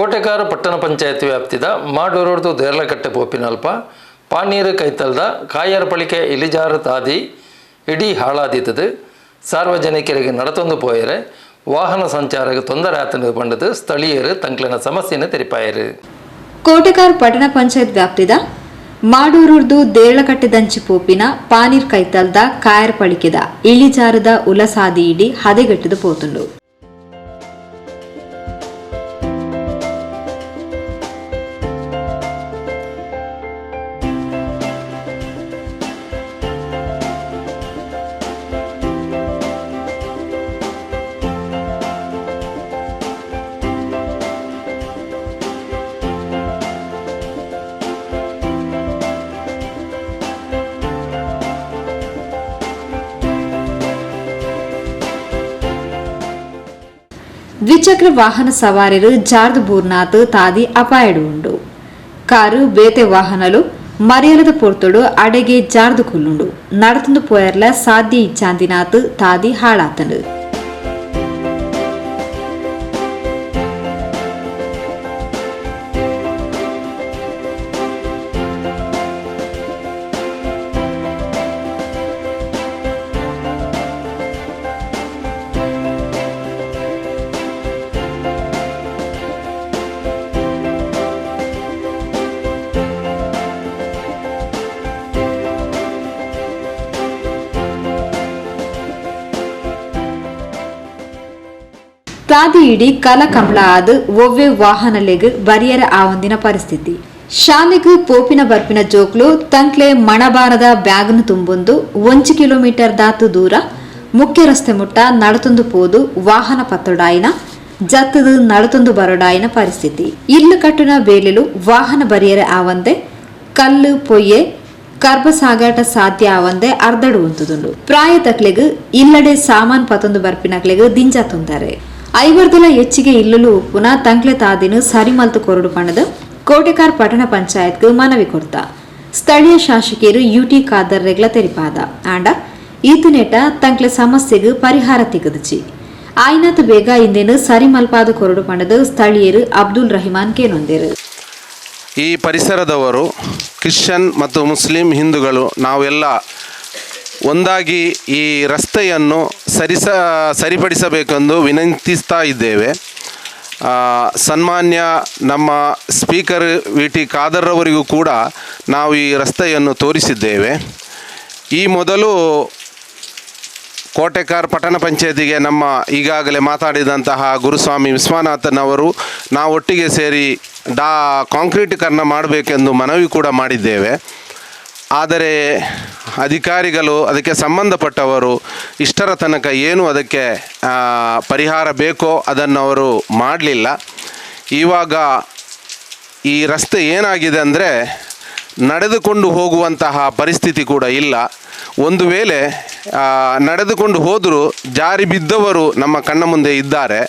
ಕೋಟೆಕಾರ ಪಟ್ಟಣ ಪಂಚಾಯತ್ ವ್ಯಾಪ್ತಿದ ಮಾಡೂರೋಡ್ದು ದೇರ್ಲಕಟ್ಟೆ ಪೋಪಿನಲ್ಪ ಪಾನೀರ ಕೈತಲ್ದ, ಕಾಯರ ಪಳಿಕೆ ಇಲಿಜಾರು ತಾದಿ, ಇಡೀ ಹಾಳಾದೀತದು. ಸಾರ್ವಜನಿಕರಿಗೆ ನಡತೊಂದು ಪೋಯರೆ, ವಾಹನ ಸಂಚಾರಕ್ಕೆ ತೊಂದರೆ ಆತನ ಬಂಡದು ಸ್ಥಳೀಯರು ತಂಕ್ಲಿನ ಸಮಸ್ಯೆಯನ್ನು ತೆರಿಪಾಯರು. ಕೋಟೆಗಾರ್ ಪಟ್ಟಣ ಪಂಚಾಯತ್ ವ್ಯಾಪ್ತಿದ ಮಾಡೂರುರ್ದು ದೇಳಕಟ್ಟೆದಂಚಿ ಪೋಪಿನ ಪಾನೀರ್ ಕೈತಲ್ದ, ಕಾಯರ್ ಪಳಿಕೆದ ಇಳಿಜಾರದ ಉಲಸಾದಿ ಇಡಿ ಹದೆಗಟ್ಟದು ಪೋತುಂಡು. ದ್ವಿಚಕ್ರ ವಾಹನ ಸವಾರರು ಜಾರ್ದು ಬೂರ್ನಾಥ್ ತಾದಿ ಅಪಾಯಡು ಉಂಡು ಕಾರು ಬೇತೆ ವಾಹನಲು ಮರ್ಯಾಲದ ಪೊರ್ತೊಡು ಅಡೆಗೆ ಜಾರ್ದು ಕುಲ್ಲುಂಡು ನಡತಂದು ಪೋಯರ್ಲ ಸಾಧ್ಯ ಇಚ್ಚಾಂದಿನಾಥ್ ತಾದಿ ಹಾಳಾತಂಡು ತಾದಿ ಇಡಿ ಕಲ ಕಂಬಳ ಆದ್ ಒವ್ವೆ ವಾಹನಲೆಗ್ ಬರಿಯರ ಆವಂದಿನ ಪರಿಸ್ಥಿತಿ. ಶಾಲೆಗ್ ಪೋಪಿನ ಬರ್ಪಿನ ಜೋಕ್ಲು ತಂಕ್ಲೆ ಮಣಬಾರದ ಬ್ಯಾಗ್ನು ತುಂಬೊಂದು ಒಂಚು ಕಿಲೋಮೀಟರ್ ದಾತು ದೂರ ಮುಖ್ಯ ರಸ್ತೆ ಮುಟ್ಟ ನಡತೊಂದು ಪೋದು ವಾಹನ ಪತ್ತೊಡಾಯಿನ, ಜತ್ತದು ನಡತೊಂದು ಬರೋಡಾಯಿನ ಪರಿಸ್ಥಿತಿ. ಇಲ್ಲು ಕಟ್ಟುನ ಬೇಲೆಲು ವಾಹನ ಬರಿಯರ ಆವಂದೆ, ಕಲ್ಲು ಪೊಯ್ಯೆ ಕರ್ಬ ಸಾಗಾಟ ಸಾಧ್ಯ ಆವಂದೆ ಅರ್ಧಡು ಉಂತುದುಂಡು ಪ್ರಾಯ ತಕ್ಲೆಗ್ ಇಲ್ಲಡೆ ಸಾಮಾನ್ ಪತೊಂದು ಬರ್ಪಿನಕ್ಲೆಗ್ ದಿಂಜ ತುಂತಾರೆ. ಐವರ್ದಲ ಹೆಚ್ಚಿಗೆ ಇಲ್ಲಲು ಪುನಃ ತಂಕ್ಲೆ ತಾದಿನ ಸರಿಮಲ್ತು ಕೊರಡು ಪಣದ ಕೋಟೆಕಾರ್ ಪಟ್ಟಣ ಪಂಚಾಯತ್ಗೆ ಮನವಿ ಕೊಡ್ತ. ಸ್ಥಳೀಯ ಶಾಸಕಿಯರು ಯುಟಿ ಖಾದರ್ ರೆಗ್ಲ ತೆರಿಪಾದ. ಆಂಡ ಈತುನೆಟ ತಂಕ್ಲೆ ಸಮಸ್ಯೆಗೆ ಪರಿಹಾರ ತಿಗದಚಿ. ಆಯ್ನಾತ್ ಬೇಗ ಇಂದೇನು ಸರಿಮಲ್ಪಾದ ಕೊರಡು ಪಣದ ಸ್ಥಳೀಯರು ಅಬ್ದುಲ್ ರಹಿಮಾನ್ ಕೇನೊಂದೇರು ಈ ಪರಿಸರದವರು, ಕ್ರಿಶ್ಚಿಯನ್ ಮತ್ತು ಮುಸ್ಲಿಂ ಹಿಂದೂಗಳು ನಾವೆಲ್ಲ ಒಂದಾಗಿ ಈ ರಸ್ತೆಯನ್ನು ಸರಿಸ, ಸರಿಪಡಿಸಬೇಕೆಂದು ವಿನಂತಿಸ್ತಾ ಇದ್ದೇವೆ. ಸನ್ಮಾನ್ಯ ನಮ್ಮ ಸ್ಪೀಕರ್ ವಿ. ಟಿ. ಖಾದರ್ರವರಿಗೂ ಕೂಡ ನಾವು ಈ ರಸ್ತೆಯನ್ನು ತೋರಿಸಿದ್ದೇವೆ. ಈ ಮೊದಲು ಕೋಟೆಕಾರ್ ಪಟ್ಟಣ ಪಂಚಾಯತಿಗೆ ನಮ್ಮ ಈಗಾಗಲೇ ಮಾತಾಡಿದಂತಹ ಗುರುಸ್ವಾಮಿ ವಿಶ್ವನಾಥನವರು ನಾವು ಒಟ್ಟಿಗೆ ಸೇರಿ ಡಾ. ಕಾಂಕ್ರೀಟೀಕರಣ ಮಾಡಬೇಕೆಂದು ಮನವಿ ಕೂಡ ಮಾಡಿದ್ದೇವೆ. ಆದರೆ ಅಧಿಕಾರಿಗಳು ಅದಕ್ಕೆ ಸಂಬಂಧಪಟ್ಟವರು ಇಷ್ಟರ ತನಕ ಏನು ಅದಕ್ಕೆ ಪರಿಹಾರ ಬೇಕೋ ಅದನ್ನು ಅವರು ಮಾಡಲಿಲ್ಲ. ಇವಾಗ ಈ ರಸ್ತೆ ಏನಾಗಿದೆ ಅಂದರೆ ನಡೆದುಕೊಂಡು ಹೋಗುವಂತಹ ಪರಿಸ್ಥಿತಿ ಕೂಡ ಇಲ್ಲ. ಒಂದು ವೇಳೆ ನಡೆದುಕೊಂಡು ಹೋದರೂ, ಜಾರಿ ಬಿದ್ದವರು ನಮ್ಮ ಕಣ್ಣ ಮುಂದೆ ಇದ್ದಾರೆ.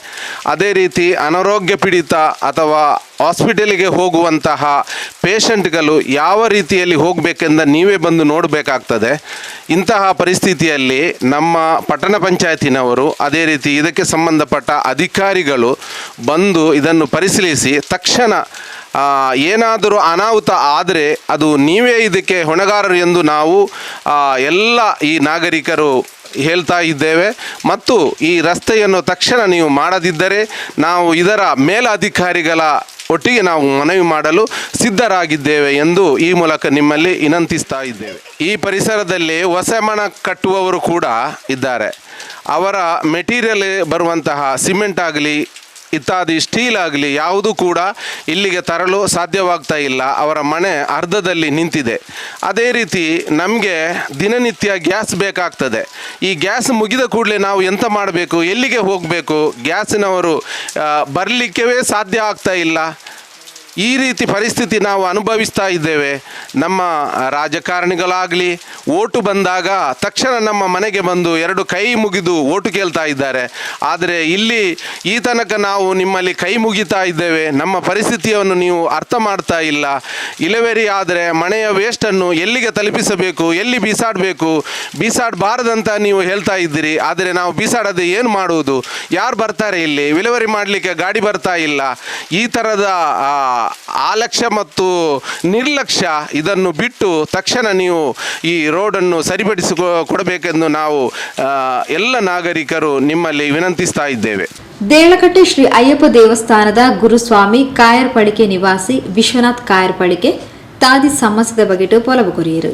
ಅದೇ ರೀತಿ ಅನಾರೋಗ್ಯ ಪೀಡಿತ ಅಥವಾ ಹಾಸ್ಪಿಟಲಿಗೆ ಹೋಗುವಂತಹ ಪೇಷಂಟ್ಗಳು ಯಾವ ರೀತಿಯಲ್ಲಿ ಹೋಗಬೇಕೆಂದ ನೀವೇ ಬಂದು ನೋಡಬೇಕಾಗ್ತದೆ. ಇಂತಹ ಪರಿಸ್ಥಿತಿಯಲ್ಲಿ ನಮ್ಮ ಪಟ್ಟಣ ಪಂಚಾಯತಿನವರು, ಅದೇ ರೀತಿ ಇದಕ್ಕೆ ಸಂಬಂಧಪಟ್ಟ ಅಧಿಕಾರಿಗಳು ಬಂದು ಇದನ್ನು ಪರಿಶೀಲಿಸಿ, ತಕ್ಷಣ ಏನಾದರೂ ಅನಾಹುತ ಆದರೆ ಅದು ನೀವೇ ಇದಕ್ಕೆ ಹೊಣೆಗಾರರು ಎಂದು ನಾವು ಎಲ್ಲ ಈ ನಾಗರಿಕರು ಹೇಳ್ತಾ ಇದ್ದೇವೆ. ಮತ್ತು ಈ ರಸ್ತೆಯನ್ನು ತಕ್ಷಣ ನೀವು ಮಾಡದಿದ್ದರೆ ನಾವು ಇದರ ಮೇಲಧಿಕಾರಿಗಳ ಒಟ್ಟಿಗೆ ನಾವು ಮನವಿ ಮಾಡಲು ಸಿದ್ಧರಾಗಿದ್ದೇವೆ ಎಂದು ಈ ಮೂಲಕ ನಿಮ್ಮಲ್ಲಿ ವಿನಂತಿಸ್ತಾ ಇದ್ದೇವೆ. ಈ ಪರಿಸರದಲ್ಲಿ ಹೊಸ ಮಣ ಕಟ್ಟುವವರು ಕೂಡ ಇದ್ದಾರೆ. ಅವರ ಮೆಟೀರಿಯಲ್ ಬರುವಂತಹ ಸಿಮೆಂಟ್ ಆಗಲಿ ಇತ್ಯಾದಿ ಸ್ಟೀಲ್ ಆಗಲಿ ಯಾವುದೂ ಕೂಡ ಇಲ್ಲಿಗೆ ತರಲು ಸಾಧ್ಯವಾಗ್ತಾ ಇಲ್ಲ. ಅವರ ಮನೆ ಅರ್ಧದಲ್ಲಿ ನಿಂತಿದೆ. ಅದೇ ರೀತಿ ನಮಗೆ ದಿನನಿತ್ಯ ಗ್ಯಾಸ್ ಬೇಕಾಗ್ತದೆ. ಈ ಗ್ಯಾಸ್ ಮುಗಿದ ಕೂಡಲೇ ನಾವು ಎಂತ ಮಾಡಬೇಕು? ಎಲ್ಲಿಗೆ ಹೋಗಬೇಕು? ಗ್ಯಾಸಿನವರು ಬರಲಿಕ್ಕೆವೇ ಸಾಧ್ಯ ಆಗ್ತಾ ಇಲ್ಲ. ಈ ರೀತಿ ಪರಿಸ್ಥಿತಿ ನಾವು ಅನುಭವಿಸ್ತಾ ಇದ್ದೇವೆ. ನಮ್ಮ ರಾಜಕಾರಣಿಗಳಾಗಲಿ, ಓಟು ಬಂದಾಗ ತಕ್ಷಣ ನಮ್ಮ ಮನೆಗೆ ಬಂದು ಎರಡು ಕೈ ಮುಗಿದು ಓಟು ಕೇಳ್ತಾ ಇದ್ದಾರೆ. ಆದರೆ ಇಲ್ಲಿ ಈ ತನಕ ನಾವು ನಿಮ್ಮಲ್ಲಿ ಕೈ ಮುಗಿತಾ ಇದ್ದೇವೆ. ನಮ್ಮ ಪರಿಸ್ಥಿತಿಯನ್ನು ನೀವು ಅರ್ಥ ಮಾಡ್ತಾ ಇಲ್ಲ. ಇಲೆವೆರಿ ಆದರೆ ಮನೆಯ ವೇಸ್ಟನ್ನು ಎಲ್ಲಿಗೆ ತಲುಪಿಸಬೇಕು, ಎಲ್ಲಿ ಬೀಸಾಡಬೇಕು, ಬೀಸಾಡಬಾರದಂತ ನೀವು ಹೇಳ್ತಾ ಇದ್ದೀರಿ. ಆದರೆ ನಾವು ಬೀಸಾಡದೆ ಏನು ಮಾಡುವುದು? ಯಾರು ಬರ್ತಾರೆ ಇಲ್ಲಿ? ವಿಲೇವರಿ ಮಾಡಲಿಕ್ಕೆ ಗಾಡಿ ಬರ್ತಾ ಇಲ್ಲ. ಈ ಥರದ ಆಲಕ್ಷ್ಯ ಮತ್ತು ನಿರ್ಲಕ್ಷ್ಯ ಇದನ್ನು ಬಿಟ್ಟು ತಕ್ಷಣ ನೀವು ಈ ರೋಡನ್ನು ಸರಿಪಡಿಸಿ ಕೊಡಬೇಕೆಂದು ನಾವು ಎಲ್ಲ ನಾಗರಿಕರು ನಿಮ್ಮಲ್ಲಿ ವಿನಂತಿಸ್ತಾ ಇದ್ದೇವೆ. ದೇಳಕಟ್ಟೆ ಶ್ರೀ ಅಯ್ಯಪ್ಪ ದೇವಸ್ಥಾನದ ಗುರುಸ್ವಾಮಿ ಕಾಯರ್ಪಳಿಕೆ ನಿವಾಸಿ ವಿಶ್ವನಾಥ್ ಕಾಯರ್ಪಳಿಕೆ ತಾದಿ ಸಮಸ್ಯೆದ ಬಗ್ಗೆ ಪೊಲವು ಕೊರಿಯರು.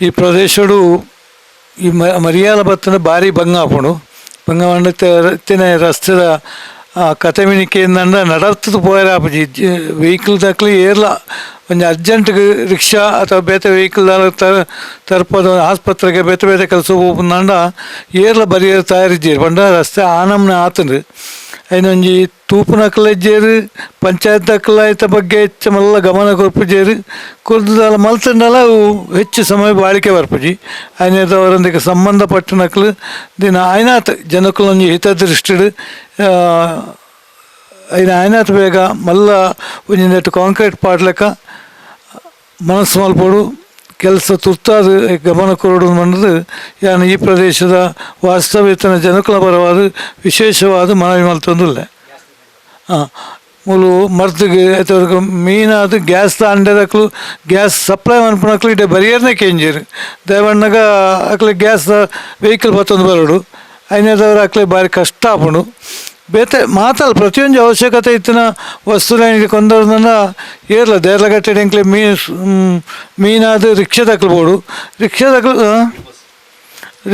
ಈ ಪ್ರದೇಶಡು ಈ ಮರಿಯಾಲ ಬತ್ತನ ಭಾರಿ ಭಂಗ ಆಪುಂಡು. ಭಂಗ ರಸ್ತೆದ ಕತೆಮಿನಿಕೆಯಿಂದ ನಡರ್ತದ ಪೋಯರ ಆಪುಜಿ. ವೆಹಿಕಲ್ ದಕ್ಲಿ ಏರ್ಲ. ಒಂದು ಅರ್ಜೆಂಟ್ ರಿಕ್ಷಾ ಅಥವಾ ಬೇತೆ ವೆಹಿಕಲ್ ತರ ತರ್ಪದ, ಆಸ್ಪತ್ರೆಗೆ ಬೇತೆ ಬೇತೆ ಕೆಲಸ ಹೋಗ್ಬಂದ ಏರ್ಲ ಬರಿಯರ್ ತಯಾರಿದ್ದೀರಿ. ಬಂಡ ರಸ್ತೆ ಆನಮ್ನ ಆತಂದು. ಐನೊಂಜಿ ತೂಪುನಕ್ಲೆಜ್ಜೇರು ಪಂಚಾಯತ್ ಅಕಲಾಯಿತ ಬಗ್ಗೆ ಹೆಚ್ಚು ಮಲ್ಲ ಗಮನ ಕೊರ್ಪುಜೇರು ಕುರ್ದುದಾಲ ಮಲ್ತಂಡಲ ಹೆಚ್ಚು ಸಮಯ ಬಾಳಿಕೆ ಬರ್ಪುಜಿ. ಐನದವರೊಂದಿಗೆ ಸಂಬಂಧಪಟ್ಟ ನಕಲು ದಿನ ಐನಾತ್ ಜನಕ್ಕಲೊಂಜಿ ಹಿತದೃಷ್ಟಿಡು ಐನ ಐನಾತ್ ಬೇಗ ಮಲ್ಲ ಒಂಜಿ ನೆಟ್ಟು ಕಾಂಕ್ರೀಟ್ ಪಾಡ್ಲಕ್ಕ ಮನಸ್ಸು ಮಲ್ಪೋಡು. ಕೆಲಸ ತುರ್ತಾದ ಗಮನ ಕೊರಡು ಮಣ್ಣದು ಯಾನು ಈ ಪ್ರದೇಶದ ವಾಸ್ತವ್ಯತನ ಜನಕುಲ ಪರವಾದ ವಿಶೇಷವಾದ ಮನವಿ ಮಲ್ತೊಂದುಲ್ಲ ಹಾಂ ಮೂಲು ಮರ್ದಿಗೆ ಅಥವಾ ಮೀನಾದ ಗ್ಯಾಸ್ ಅಂಡೆದಕ್ಲು ಗ್ಯಾಸ್ ಸಪ್ಲೈ ಮನ್ಪುನಕ್ಲು ಇಡೆ ಬರಿಯರ್ನೇ ಕೇಂಜೀರು. ದಯವಣ್ಣಗ ಅಕ್ಲೆ ಗ್ಯಾಸ್ ವೆಹಿಕಲ್ ಬತ್ತೊಂದು ಬರೋಡು. ಐನೇದವ್ರು ಅಕ್ಲೆ ಭಾರಿ ಕಷ್ಟ ಆಪುಂಡು. ಬೇತೆ ಮಾತಲ್ಲ, ಪ್ರತಿಯೊಂದು ಅವಶ್ಯಕತೆ ಇತ್ತಿನ ವಸ್ತುಗಳಿಗೆ ಕೊಂದವ್ರನ್ನ ಏರ್ಲ ದೇರ್ಲಗಟ್ಟೆ ಎಂಕ್ಲೆ ಮೀ ಮೀನಾದ ರಿಕ್ಷಾ ತಕ್ಲ್ಬೋಡು ರಿಕ್ಷಾ ತಕ್ಲು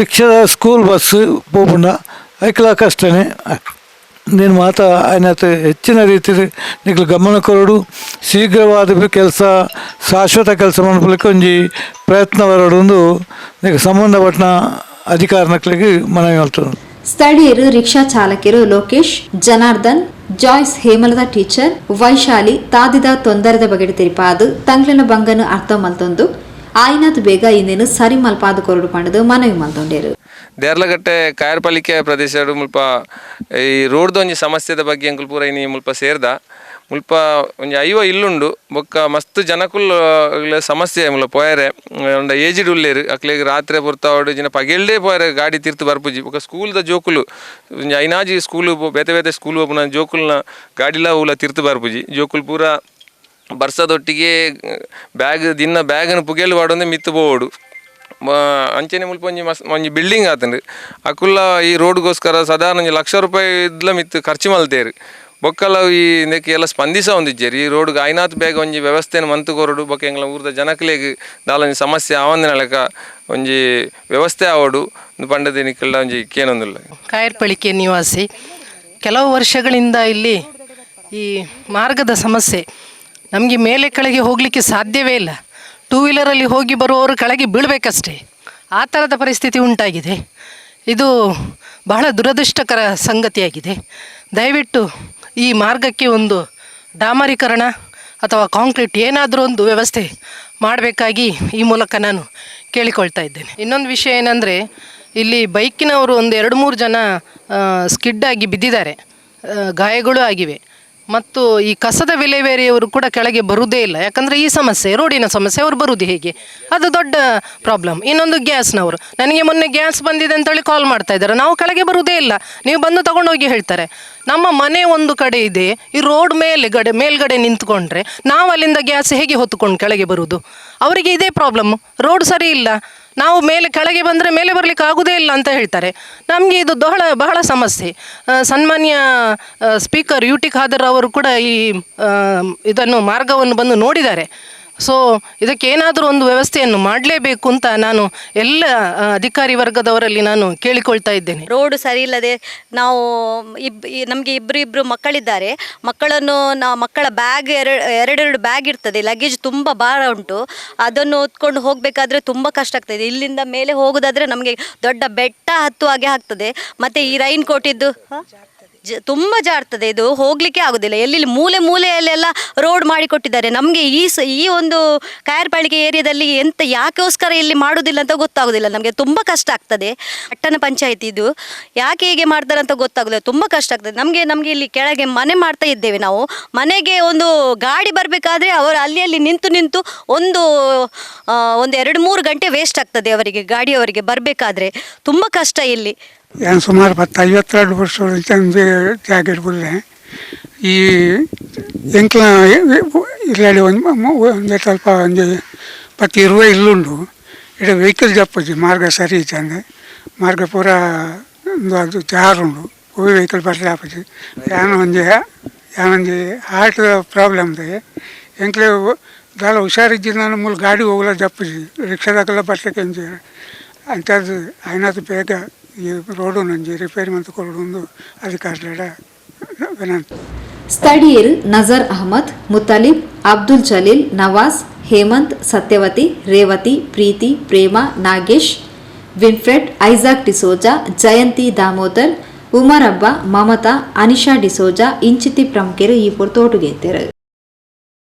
ರಿಕ್ಷಾದ ಸ್ಕೂಲ್ ಬಸ್ ಪೋಪುಂಡ ಐಕ್ಲ ಕಷ್ಟನೇ ನೀನು ಮಾತ ಆಯ್ನತ್ ಹೆಚ್ಚಿನ ರೀತಿಯಲ್ಲಿ ನಿಗ್ಲು ಗಮನ ಕೊರಡು. ಶೀಘ್ರವಾದ ಕೆಲಸ, ಶಾಶ್ವತ ಕೆಲಸ ಮಾಡ್ಲಿಕ್ಕೆ ಒಂಜಿ ಪ್ರಯತ್ನ ಬರೋಡು ನಿಮಗೆ ಸಂಬಂಧಪಟ್ಟ ಅಧಿಕಾರಿಗಳಿಗೆ ಮನವಿ ಮಾಡ್ತಾರೆ ಸ್ಥಳೀಯರು, ರಿಕ್ಷಾ ಚಾಲಕರು ಲೋಕೇಶ್, ಜನಾರ್ದನ್, ಜಾಯ್ಸ್ ಹೇಮಲದ ಟೀಚರ್, ವೈಶಾಲಿ, ತಾದಿದ ತೊಂದರೆದ ಬಗೆಡೆ ತಿರಿಪಾದು ತಂಗ್ಲಿನ ಬಂಗನು ಅರ್ಥ ಮಲ್ತೊಂದು ಆಯ್ನಾತ್ ಬೇಗ ಇಂದಿನ ಸರಿ ಕೊರಡು ಪಂಡದು ಮನವಿ ಮಲ್ತೊಂಡೇರು. ದೇರ್ಲಗಟ್ಟೆ ಕಾಯರ್ಪಾಲಿಕೆ ಪ್ರದೇಶ ಮುಲ್ಪ, ಈ ರೋಡ್ದ ಒಂಜಿ ಸಮಸ್ಯೆದ ಬಗ್ಗೆ ಎಂಕುಲು ಪೂರ ಇನಿ ಮುಲ್ಪ ಸೇರ್ದ. ಮುಲ್ಪ ಒಂಜಿ ಐವ ಇಲ್ಲುಂಡು, ಬೊಕ್ಕ ಮಸ್ತ್ ಜನಕುಲ್ ಸಮಸ್ಯೆ ಮುಲ ಪೋಯರೆ ಉಂಡ ಏಜಿಡ್ ಉಲ್ಲೇರು, ಅಕ್ಲೆಗ್ ರಾತ್ರಿ ಬರ್ತಾವಡು ಜನ ಪಗೆಲ್ಡೇ ಪೋಯರೆ ಗಾಡಿ ತೀರ್ತು ಬರ್ಪುಜಿ ಬೊಕ್ಕ ಸ್ಕೂಲ್ದ ಜೋಕುಲು, ಒಂಜಿ ಐನಾಜಿ ಸ್ಕೂಲು, ಬೇತೆ ಬೇತೆ ಸ್ಕೂಲ್ ಹೋಪುನ ಜೋಕುಲ್ನ ಗಾಡಿಲ ಉಲ ತೀರ್ತು ಬರ್ಪುಜಿ ಜೋಕುಲ್ ಪೂರ ಬರ್ಸದೊಟ್ಟಿಗೆ, ಬ್ಯಾಗ್, ದಿನ ಬ್ಯಾಗನ್ನು ಪುಗೆಲ್ ವಾಡೊಂದೆ ಮಿತ್ತು ಬೋಡು. ಅಂಚನೆ ಮುಲ್ಪ ಒಂಜಿ ಮಸ್, ಒಂಜಿ ಬಿಲ್ಡಿಂಗ್ ಆತುಂಡು. ಅಕುಲ್ಲ ಈ ರೋಡ್ಗೋಸ್ಕರ ಸಾಧಾರಣ ಒಂಜಿ ಲಕ್ಷ ರೂಪಾಯಿ ಇದ್ಲ ಮಿತ್ತು ಖರ್ಚು ಮಲ್ತೇರು. ಬೊಕ್ಕಲ ಈ ನೆಕ್ಕೆ ಎಲ್ಲ ಸ್ಪಂದಿಸ ಒಂದಿಜ್ಜೇರಿ. ಈ ರೋಡ್ಗೆ ಐನಾತ್ ಬೇಗ ಒಂಜಿ ವ್ಯವಸ್ಥೆನ ಮಂತು ಕೊರಡು ಬೊಕ್ಕ ಎಂಗ್ಲ ಊರ್ದ ಜನಕ್ಲೆಗ್ ದಾಲೊಂಜಿ ಸಮಸ್ಯೆ ಆವಂದಿನ ಲೆಕ್ಕ ಒಂಜಿ ವ್ಯವಸ್ಥೆ ಆವಡು. ಪಂಡದ ನಿಕ್ಕೆಲ್ಲ ಒಂಜಿ ಕೇನೊಂದಿಲ್ಲ. ಕಾಯರ್ಪಳಿಕೆ ನಿವಾಸಿ, ಕೆಲವು ವರ್ಷಗಳಿಂದ ಇಲ್ಲಿ ಈ ಮಾರ್ಗದ ಸಮಸ್ಯೆ. ನಮಗೆ ಮೇಲೆ ಕೆಳಗೆ ಹೋಗಲಿಕ್ಕೆ ಸಾಧ್ಯವೇ ಇಲ್ಲ. ಟೂ ವೀಲರಲ್ಲಿ ಹೋಗಿ ಬರುವವರು ಕೆಳಗೆ ಬೀಳಬೇಕಷ್ಟೇ. ಆ ಥರದ ಪರಿಸ್ಥಿತಿ ಉಂಟಾಗಿದೆ. ಇದು ಬಹಳ ದುರದೃಷ್ಟಕರ ಸಂಗತಿಯಾಗಿದೆ. ದಯವಿಟ್ಟು ಈ ಮಾರ್ಗಕ್ಕೆ ಒಂದು ಡಾಮರೀಕರಣ ಅಥವಾ ಕಾಂಕ್ರೀಟ್ ಏನಾದರೂ ಒಂದು ವ್ಯವಸ್ಥೆ ಮಾಡಬೇಕಾಗಿ ಈ ಮೂಲಕ ನಾನು ಕೇಳಿಕೊಳ್ತಾ ಇದ್ದೇನೆ. ಇನ್ನೊಂದು ವಿಷಯ ಏನಂದರೆ, ಇಲ್ಲಿ ಬೈಕಿನವರು ಒಂದು ಎರಡು ಮೂರು ಜನ ಸ್ಕಿಡ್ಡಾಗಿ ಬಿದ್ದಿದ್ದಾರೆ. ಗಾಯಗಳು ಆಗಿವೆ. ಮತ್ತು ಈ ಕಸದ ವಿಲೇವಾರಿಯವರು ಕೂಡ ಕೆಳಗೆ ಬರುವುದೇ ಇಲ್ಲ. ಯಾಕಂದರೆ ಈ ಸಮಸ್ಯೆ, ರೋಡಿನ ಸಮಸ್ಯೆ, ಅವರು ಬರುವುದು ಹೇಗೆ? ಅದು ದೊಡ್ಡ ಪ್ರಾಬ್ಲಮ್ ಇನ್ನೊಂದು ಗ್ಯಾಸ್ನವರು. ನನಗೆ ಮೊನ್ನೆ ಗ್ಯಾಸ್ ಬಂದಿದೆ ಅಂತೇಳಿ ಕಾಲ್ ಮಾಡ್ತಾ ಇದ್ದಾರೆ. ನಾವು ಕೆಳಗೆ ಬರುವುದೇ ಇಲ್ಲ. ನೀವು ಬಂದು ತಗೊಂಡೋಗಿ ಹೇಳ್ತಾರೆ. ನಮ್ಮ ಮನೆ ಒಂದು ಕಡೆ ಇದೆ. ಈ ರೋಡ್ ಮೇಲೆ ಗಡೆ, ಮೇಲ್ಗಡೆ ನಿಂತ್ಕೊಂಡ್ರೆ ನಾವು ಅಲ್ಲಿಂದ ಗ್ಯಾಸ್ ಹೇಗೆ ಹೊತ್ತುಕೊಂಡು ಕೆಳಗೆ ಬರುವುದು ಅವರಿಗೆ ಇದೇ ಪ್ರಾಬ್ಲಮ್ ರೋಡ್ ಸರಿ ಇಲ್ಲ. ನಾವು ಮೇಲೆ ಕೆಳಗೆ ಬಂದರೆ ಮೇಲೆ ಬರಲಿಕ್ಕೆ ಆಗುವುದೇ ಇಲ್ಲ ಅಂತ ಹೇಳ್ತಾರೆ. ನಮಗೆ ಇದು ಬಹಳ ಬಹಳ ಸಮಸ್ಯೆ. ಸನ್ಮಾನ್ಯ ಸ್ಪೀಕರ್ ಯು ಟಿ ಖಾದರ್ ಅವರು ಕೂಡ ಈ ಇದನ್ನು ಮಾರ್ಗವನ್ನು ಬಂದು ನೋಡಿದ್ದಾರೆ. ಸೊ ಇದಕ್ಕೆ ಏನಾದರೂ ಒಂದು ವ್ಯವಸ್ಥೆಯನ್ನು ಮಾಡಲೇಬೇಕು ಅಂತ ನಾನು ಎಲ್ಲ ಅಧಿಕಾರಿ ವರ್ಗದವರಲ್ಲಿ ನಾನು ಕೇಳಿಕೊಳ್ತಾ ಇದ್ದೇನೆ. ರೋಡ್ ಸರಿ ಇಲ್ಲದೆ ನಾವು ಇಬ್ ನಮಗೆ ಇಬ್ಬರು ಇಬ್ಬರು ಮಕ್ಕಳಿದ್ದಾರೆ. ಮಕ್ಕಳನ್ನು ನಾವು ಮಕ್ಕಳ ಬ್ಯಾಗ್ ಎರಡು ಎರಡೆರಡು ಬ್ಯಾಗ್ ಇರ್ತದೆ, ಲಗೇಜ್ ತುಂಬ ಭಾರ ಉಂಟು. ಅದನ್ನು ಹೊತ್ಕೊಂಡು ಹೋಗಬೇಕಾದ್ರೆ ತುಂಬ ಕಷ್ಟ ಆಗ್ತದೆ ಇಲ್ಲಿಂದ ಮೇಲೆ ಹೋಗೋದಾದರೆ ನಮಗೆ ದೊಡ್ಡ ಬೆಟ್ಟ ಹತ್ತುವಾಗೆ ಆಗ್ತದೆ. ಮತ್ತು ಈ ರೈನ್ ಕೋಟಿದ್ದು ಜ, ತುಂಬ ಜಾರ್ತದೆ. ಇದು ಹೋಗಲಿಕ್ಕೆ ಆಗೋದಿಲ್ಲ. ಎಲ್ಲಿ ಮೂಲೆ ಮೂಲೆಯಲ್ಲೆಲ್ಲ ರೋಡ್ ಮಾಡಿಕೊಟ್ಟಿದ್ದಾರೆ. ನಮಗೆ ಈ ಸ, ಈ ಒಂದು ಕಾಯರ್ಪಾಳಿಕೆ ಏರಿಯಾದಲ್ಲಿ ಎಂತ ಯಾಕೋಸ್ಕರ ಇಲ್ಲಿ ಮಾಡೋದಿಲ್ಲ ಅಂತ ಗೊತ್ತಾಗೋದಿಲ್ಲ. ನಮಗೆ ತುಂಬ ಕಷ್ಟ ಆಗ್ತದೆ. ಪಟ್ಟಣ ಪಂಚಾಯತ್ ಇದು. ಯಾಕೆ ಹೀಗೆ ಮಾಡ್ತಾರೆ ಅಂತ ಗೊತ್ತಾಗೋದಿಲ್ಲ. ತುಂಬ ಕಷ್ಟ ಆಗ್ತದೆ. ನಮಗೆ ನಮಗೆ ಇಲ್ಲಿ ಕೆಳಗೆ ಮನೆ ಮಾಡ್ತಾ ಇದ್ದೇವೆ ನಾವು. ಮನೆಗೆ ಒಂದು ಗಾಡಿ ಬರಬೇಕಾದ್ರೆ ಅವರು ಅಲ್ಲಿ ಅಲ್ಲಿ ನಿಂತು ನಿಂತು ಒಂದು ಒಂದು ಎರಡು, ಮೂರು ಗಂಟೆ ವೇಸ್ಟ್ ಆಗ್ತದೆ ಅವರಿಗೆ ಗಾಡಿಯವರಿಗೆ ಬರಬೇಕಾದ್ರೆ. ತುಂಬ ಕಷ್ಟ ಇಲ್ಲಿ. ನಾನು ಸುಮಾರು ಪತ್ತು ಐವತ್ತೆರಡು ವರ್ಷ ಜಾಗ ಇರ್ಬೋದು. ಈ ಎಂಕ್ಲ ಇಲ್ಲಾಡಿ ಒಂದು ಒಂದು ಸ್ವಲ್ಪ ಒಂದು ಪತ್ತು ಇರುವೆ ಇಲ್ಲುಂಡು ಇಡ ವೆಹಿಕಲ್ ಜಪ್ಪಜ್ಜಿ ಮಾರ್ಗ ಸರಿ ಇತ್ತಂದೆ ಮಾರ್ಗ ಪೂರ ಒಂದು ಅದು ಜಾರುಂಡು ಹೋಗಿ ವೆಹಿಕಲ್ ಬರ್ಲಾಪಜ್ಜಿ ಯಾನ ಒಂದು ಯಾನೊಂದು ಹಾರ್ಟ್ ಪ್ರಾಬ್ಲಮ್ ಇದೆ ಎಂಕ್ಲೆ ದಾಲ ಹುಷಾರಿದ್ದಿ ನಾನು ಮೂಲ ಗಾಡಿ ಹೋಗಲ್ಲ ಜಪ್ಪಜ್ಜಿ ರಿಕ್ಷಾದಾಗೆಲ್ಲ ಬರ್ಲಿಕ್ಕೆ ಅಂಥದ್ದು ಆಯ್ನದು ಬೇಗ ಈ ರೋಡು ನಂಜಿ ರಿಪೇರಿ ಮಂತ ಕೊಡೋದು ಅದಕ್ಕೆ ಅಡ್ಲಾಡ ಸ್ಥಳೀಯರು ನಜರ್ ಅಹಮದ್ ಮುತ್ತಲಿಬ್ ಅಬ್ದುಲ್ ಜಲೀಲ್ ನವಾಜ್ ಹೇಮಂತ್ ಸತ್ಯವತಿ ರೇವತಿ ಪ್ರೀತಿ ಪ್ರೇಮ ನಾಗೇಶ್ ವಿನ್ಫ್ರೆಡ್ ಐಸಾಕ್ ಡಿಸೋಜಾ ಜಯಂತಿ ದಾಮೋದರ್ ಉಮರಬ್ಬ ಮಮತಾ ಅನಿಶಾ ಡಿಸೋಜಾ ಇಂಚಿತಿ ಪ್ರಮುಖರು ಈ ಪುರ್ತೋಟುಗೆತ್ತರು